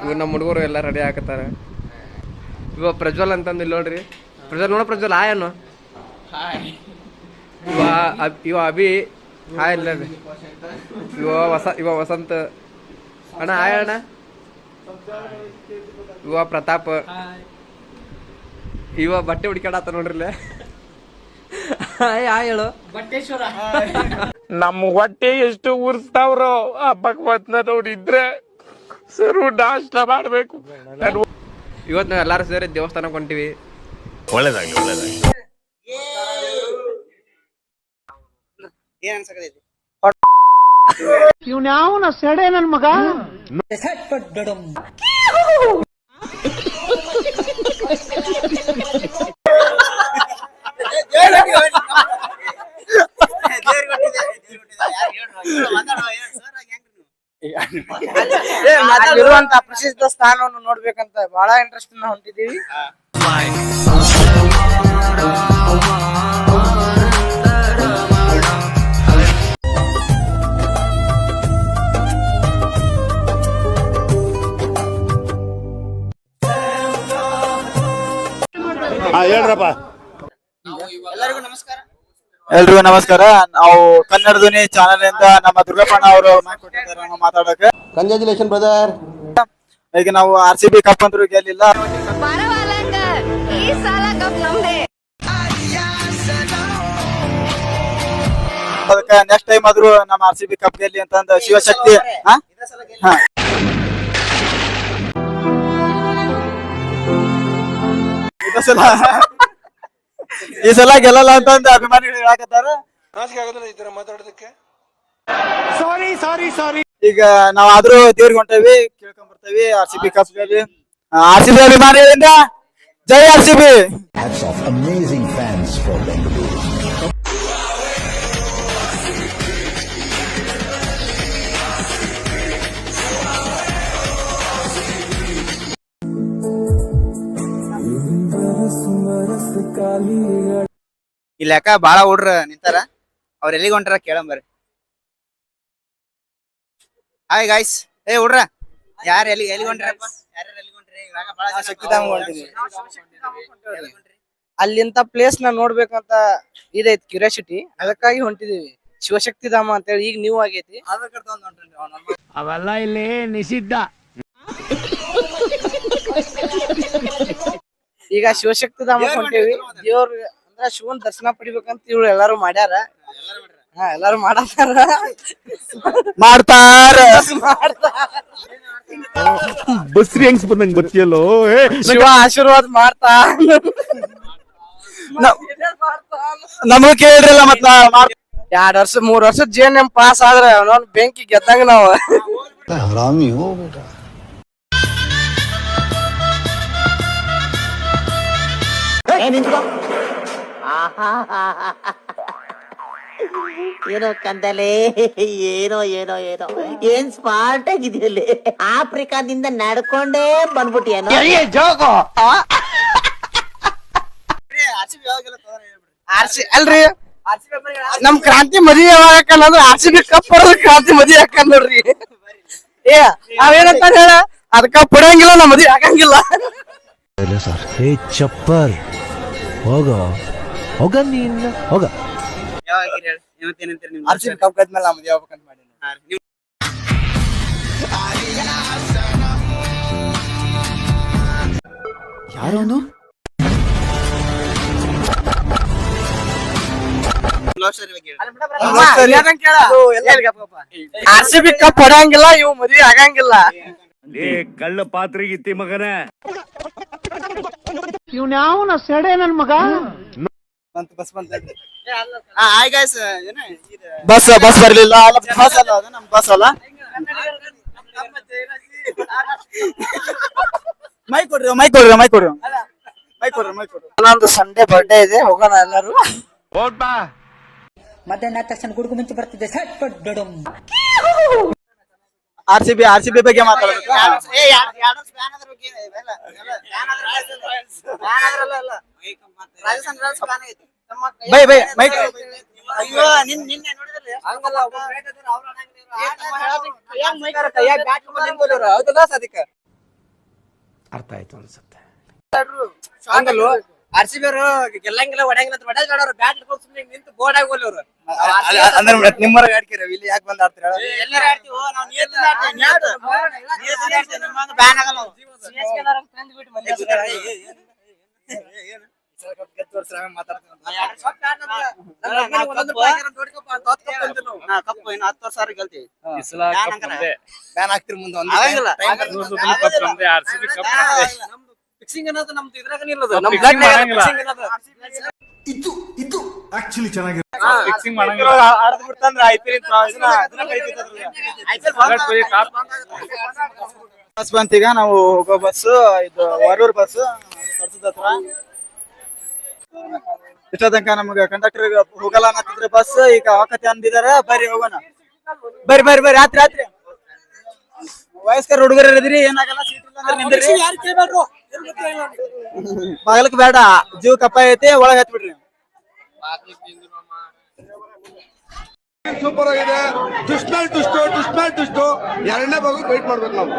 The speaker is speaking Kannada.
ಇವ್ ನಮ್ಮ ಹುಡುಗರು ಎಲ್ಲ ರೆಡಿ ಹಾಕತ್ತಾರ. ಇವ ಪ್ರಜ್ವಲ್ ಅಂತಂದು ಇಲ್ಲಿ ನೋಡ್ರಿ. ಪ್ರಜ್ವಲ್ ನೋಡ ಪ್ರಜ್ವಲ್ ಹಾಯ್ ಅನ್ನು. ಇವ ಇವ ಅಭಿ ಹಾಯ್ ಇಲ್ಲ. ಇವ ವಸ ಇವ ವಸಂತ್. ಅಣ್ಣ ಹಾಯ್ ಅಣ್ಣ. ಇವ ಪ್ರತಾಪ್. ಇವ ಬಟ್ಟೆ ಹುಡುಕಾಡತ್ತ ನೋಡ್ರಿ ಇಲ್ಲೇ. ಹಾಯ್ ಹಾಯ್ ಹೇಳು. ನಮ್ಮ ಹೊಟ್ಟೆ ಎಷ್ಟು ಉರ್ಸ್ತಾವ್ರೋ ಆ ಭಗವತ್ನ ನೋಡಿದ್ರೆ ಸರು ನಾಷ್ಟ ಮಾಡ್ಬೇಕು. ಇವತ್ತು ನಾವು ಎಲ್ಲಾರು ಸೇರಿ ದೇವಸ್ಥಾನಕ್ಕೆ ಹೊಂಟಿವಿ. ಒಳ್ಳೇದಾಗ್ಲಿ ಒಳ್ಳೇದಾಗ್ಲಿ. ನನ್ ಅನ್ಸಕತೈತಿ ಅಲ್ಲಿರುವಂತ ಪ್ರಸಿದ್ಧ ಸ್ಥಾನವನ್ನು ನೋಡ್ಬೇಕಂತ ಬಹಳ ಇಂಟ್ರೆಸ್ಟ್ ಹೊಂಟಿದೀವಿ ಹೇಳ್ರಪ್ಪ. ಎಲ್ಲರಿಗೂ ನಮಸ್ಕಾರ. ಎಲ್ರಿಗೂ ನಮಸ್ಕಾರ. ನಾವು ಕನ್ನಡ ಧ್ವನಿ ಚಾನೆಲ್ ಇಂದ ನಮ್ಮ ದುರ್ಗಪ್ಪಣ್ಣ ಅವರು ನಾವು ಮಾತಾಡಕ್ಕೆ ಕಂಗ್ರಾಚುಲೇಷನ್ ಬ್ರದರ್ ಈಗ ನಾವು ಆರ್ ಸಿ ಬಿ ಕಪ್ ಅಂದ್ರೂ ಗೆಲ್ಲಿಲ್ಲ. ಅದಕ್ಕ ಈ ಸಾಲ ಕಪ್ ನಮ್ದೇ. ಅದಕ್ಕೆ ನೆಕ್ಸ್ಟ್ ಟೈಮ್ ಆದ್ರೂ ನಮ್ಮ ಆರ್ ಸಿ ಬಿ ಕಪ್ ಗೆಲ್ಲಿ ಅಂತಂದ ಶಿವಶಕ್ತಿ ಹಾ? ಹಾ. ಇದು ಸಲ ಈ ಸಲ ಗೆಲ್ಲಲ್ಲ ಅಂತಂದು ಅಭಿಮಾನಿಗಳು ಹೇಳಕತ್ತಾರ. ಈಗ ನಾವ್ ಆದ್ರೂ ದೇವ್ರಿಗೆ ಹೊಂಟೇವಿ ಕೇಳ್ಕೊಂಡ್ ಬರ್ತೇವಿ R C B cup R C B ಅಭಿಮಾನಿಗಳಿಂದ ಜೈ ಆರ್ ಸಿ ಬಿ ಇಲ್ಲಿ ಯಾಕ ಬಾಳ ಹುಡ್ರ ನಿಂತಾರ. ಅವ್ರ ಎಲ್ಲಿಗೆ ಹೊಂಟಾರ ಕೇಳಂಬರ್ರಿ ಹಾಯ್ ಗಾಯ್ಸ್ ಏ ಹುಡ್ರ ಯಾರ ಎಲ್ಲಿ ಎಲ್ಲಿ ಹೊಂಟ್ರಪ್ಪ? ಶಕ್ತಿಧಾಮ ಅಲ್ಲಿಂತ ಪ್ಲೇಸ್ನ ನೋಡ್ಬೇಕಂತ ಇದೈತಿ ಕ್ಯೂರಿಯಾಸಿಟಿ ಅದಕ್ಕಾಗಿ ಹೊಂಟಿದೀವಿ. ಶಿವಶಕ್ತಿ ಧಾಮ ಅಂತೇಳಿ ಈಗ ನೀವು ಆಗೈತಿ. ಅವೆಲ್ಲ ಇಲ್ಲಿ ನಿಷಿದ್ಧ. ಈಗ ಶಿವಶಕ್ತಿ ಧಾಮ ಹೊಂಟೇವಿ. ದೇವ್ರ ಅಂದ್ರ ಶಿವನ್ ದರ್ಶನ ಪಡಿಬೇಕಂತ ಇವ್ರು ಎಲ್ಲಾರು ಮಾಡ್ಯಾರ. ಹಾ ಎಲ್ಲಾರು ಮಾಡತಾರ. ಮಾಡ್ತಾರ. ಬಸ್ರಿ ಹೆಂಗ್ಸ್ ಬಂದಂಗ್ ಬತ್ತಿಯಲ್ಲೋ ಶಿವ ಆಶೀರ್ವಾದ ಮಾಡ್ತಾ ನಮಗ್ ಕೇಳ್ರಿಲ್ಲ ಮತ್ತ ಎರಡ್ ವರ್ಷ ಮೂರ್ ವರ್ಷ ಜೇನ್ ಎಂ ಪಾಸ್ ಆದ್ರೆ ಅವನವ್ನ ಬೆಂಕಿ ಗೆದ್ದಂಗ ನಾವು. ಆರಾಮಿ ಹೋಗ್ಬಿಟ್ಟ ಏ ಏನೋ ಕಂದಲೆ ಏನೋ ಏನೋ ಏನೋ. ಏನ್ ಸ್ಮಾರ್ಟ್ ಆಗಿದೆಯಲ್ಲಿ ಆಫ್ರಿಕಾದಿಂದ ನಡ್ಕೊಂಡೇ ಬಂದ್ಬಿಟ್ಟಿಯೇನೋ? ಆರ್ಸಿ ಅಲ್ರಿ? ನಮ್ ಕ್ರಾಂತಿ ಮದಿ ಯಾವಾಗ ಹಾಕಲ್ಲ ಅಂದ್ರೆ ಆರ್ ಕಪ್ ಕ್ರಾಂತಿ ಮದಿ ಹಾಕಲ್ಲ ನೋಡ್ರಿ. ಏ ಅವೇನಂತ ಹೇಳ? ಅದ್ ಕಪ್ ಹೊಡೆಯಂಗಿಲ್ಲ ನಮ್ಮ ಮದಿ ಹಾಕಂಗಿಲ್ಲ ಸರ್ ಹೇ ಚಪ್ಪರ್ ಹೋಗೋ. ಹೋಗ ನೀನ್. ಹೋಗ. ಸಿ ಕಪ್ ಮದ್ವಿ ಮಾಡಿ. ಆರ್ ಸಿ ಬಿ ಕಪ್ ಹೊಡಂಗಿಲ್ಲ ಇವ್ ಮದ್ವಿ ಆಗಂಗಿಲ್ಲ. ಏ ಕಳ್ಳ ಪಾತ್ರೆಗಿತ್ತಿ ಮಗನೇ. ಬಸ್ ಬಂತ ಹಾ, hi guys, ಏನ ಇದು ಬಸ್ ಬಸ್ ಬರ್ಲಿಲ್ಲ ಅಲ್ಲ ಬಸ್ ಅಲ್ಲ ಅದು ನಮ್ ಬಸ್ ಅಲ್ಲ. ಮೈ ಕೊಡ್ರಿ ಮೈ ಕೊಡ್ರಿ ಮೈ ಕೊಡ್ರಿ. ಮೈ ಕೊಡ್ರಿ ಮೈ ಕೊಡ್ರಿ. ನಂದು ಸಂಡೇ ಬರ್ಡೇ ಇದೆ ಹೋಗೋಣ ಎಲ್ಲರೂ. ಮಧ್ಯಾಹ್ನ ತಕ್ಷಣ ಗುಡುಗು ಮುಂಚೆ ಬರ್ತಿದ್ದೆ. ಸಟ್ ಪಟ್ ಡಡಮ್ R C B R C B ಬಗ್ಗೆ ಮಾತಾಡ್ಬೇಕು. Bye, bye, mike. ಅಯ್ಯೋ, ನಿನ್- ನಿನ್ನೆ ನೋಡಿದ್ರಲ್ಲ ಹಂಗಲ್ಲ, ಅವ್ರು. ಅರ್ಥ ಆಯ್ತು ಅನ್ಸುತ್ತೆ. ಹಂಗಲ್ವ? ಆರ್ ಸಿ ಬಿ ಅವರು ಗೆಲ್ಲಂಗಿಲ್ಲ ಒಡಂಗಿಲ್ಲ ಅಂತ ನೋಡೋರು ಬ್ಯಾಟ್ ಹಿಡ್ಕೊಂಡು ಸುಮ್ಮನೆ ನಿಂತು ಬೋರ್ಡ್ ಆಗೋಲ್ಲ ಅವರು ಅಂದ್ರೆ ನಿಮ್ಮರ ಇಲ್ಲಿ ಯಾಕೆ ಬಂದ್ ಆಡ್ತೀರ ಎಲ್ಲರೂ ಆಡ್ತೀವಿ ನಾವು ನಿಯತ್ತಿಂದ ಆಡ್ತೀವಿ ನಿಯತ್ತು. ಆಡ್ತೀವಿ, ನಿಮ್ಮಂಗ್ ಬ್ಯಾನ್ ಆಗಲ್ಲ ತಂದು ಬಿಟ್ಟು. ಬ್ಯಾನ್ ಆಗ್ತಿರ್ ಮುಂದೆ ಸುತ್ತಲೂ ಕಪ್ ಫಿಕ್ಸಿಂಗ್ ಅನ್ನೋದು ನಮ್ದು ಇದ್ರಾಗ ಇರೋದು. Fixing ನಮ್ ಬ್ಲಡ್ ಮಾಡಂಗಿಲ್ಲ. ಫಿಕ್ಸಿಂಗ್ ಅನ್ನೋದು ಫಿಕ್ಸಿಂಗ್ ಮಾಡಂಗಿಲ್ಲ ಆಡದ್ ಬಿಡ್ತಂದ್ರ I P Virat Kohli top bus ಬಂತ ಈಗ ನಾವು ಹೋಗೋ ಬಸ್ ಇದು ವರೂರ್ ಬಸ್ ಕರ್ಸದ ಹತ್ರ. ಇಷ್ಟ ತನಕ ನಮ್ಗೆ ಕಂಡಕ್ಟರ್ ಹೋಗಲ್ಲ ಅನ್ನತ್ತಿದ್ರೆ ಬಸ್ ಈಗ ಹೋಗತ್ತೆ ಅಂದಿದಾರ ಬರ್ರಿ ಹೋಗೋಣ. ಬರ್ರಿ ಬರ್ರಿ ಬರ್ರಿ ರಾತ್ರಿ ರಾತ್ರಿ ವಯಸ್ಕರ ಹುಡುಗರ ಇದ್ರಿ ಏನಾಗಲ್ಲ ಸೀಟ್ ಇಲ್ಲ ಅಂದ್ರೆ ನಿಂದ್ರಿ ಬಾಗಲಕ್ ಬೇಡ, ಜೀವ ಕಪ್ಪ ಐತಿ, ಒಳಗ್ ಹತ್ ಬಿಡ್ರಿ ಸೂಪರ್ ಆಗಿದೆ. ದುಷ್ಟ ದುಷ್ಟು ದುಷ್ಟ ದುಷ್ಟು, ಎರಡನೇ ಭಾಗಕ್ಕೆ ವೇಟ್ ಮಾಡ್ಬೇಕು ನಾವು.